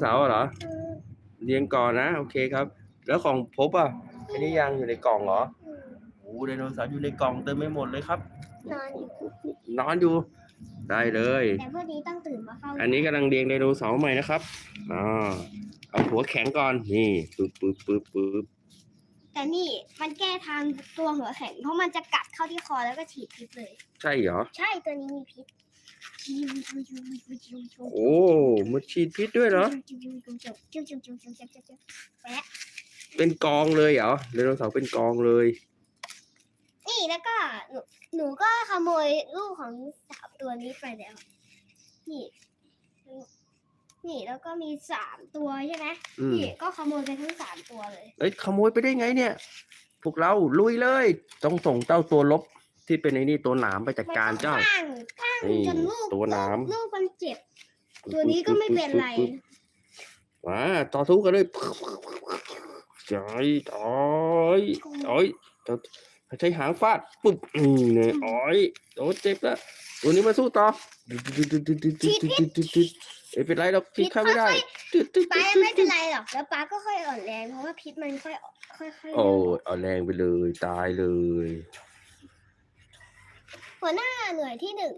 เสาร์เหรอ เรียงก่อนนะ โอเคครับ แล้วของพบอะอันนี้ยังอยู่ในกล่องเหรอโอ้ไดโนเสาร์อยู่ในกล่องเต็มไม่หมดเลยครับ นอนอยู่นอนอยู่ ได้เลย แต่พวกนี้ต้องตื่นมาเฝ้าอันนี้กำลังเรียงไดโนเสาร์ใหม่นะครับอ่าเอาหัวแข็งก่อน นี่ปึ๊บปึ๊บปึ๊บปึ๊บแต่นี่มันแก้ทางตัวหัวแข็งเพราะมันจะกัดเข้าที่คอแล้วก็ฉีดพิษเลย ใช่เหรอ ใช่ตัวนี้มีพิษ โอ้มันฉีดพิษด้วยเหรอ เป็นกองเลยเหรอไดโนเสาร์เป็นกองเลย นี่แล้วก็หนูหนูก็ขโมยลูกของสามตัวนี้ไปแล้ว นี่ นี่แล้วก็มีสามตัวใช่ไหมอืม นี่ก็ขโมยไปทั้งสามตัวเลย เอ้ยขโมยไปได้ไงเนี่ย พวกเราลุยเลย ต้องส่งเจ้าตัวลบที่เป็นไอ้นี่ตัวหนามไปจัดการเจ้า มันข้างข้าง นี่จนลูกตัวหนาม ลูกมันเจ็บ ตัวนี้ก็ไม่เป็นไรมาต่อทุกกันเลยใจอ้อยอ้อยต่อใช้หางฟาดปุ๊บนี่เลยอ้อยโอ้เจ็บแล้วตัวนี้มาสู้ต่อเอ้ยเป็นไรหรอกพิษเข้าไม่ได้ป้ายังไม่เป็นไรหรอกแล้วป้าก็ค่อยอ่อนแรงเพราะว่าพิษมันค่อยค่อยค่อยโอ้ยเอาแรงไปเลยตายเลย หัวหน้าหน่วยที่หนึ่ง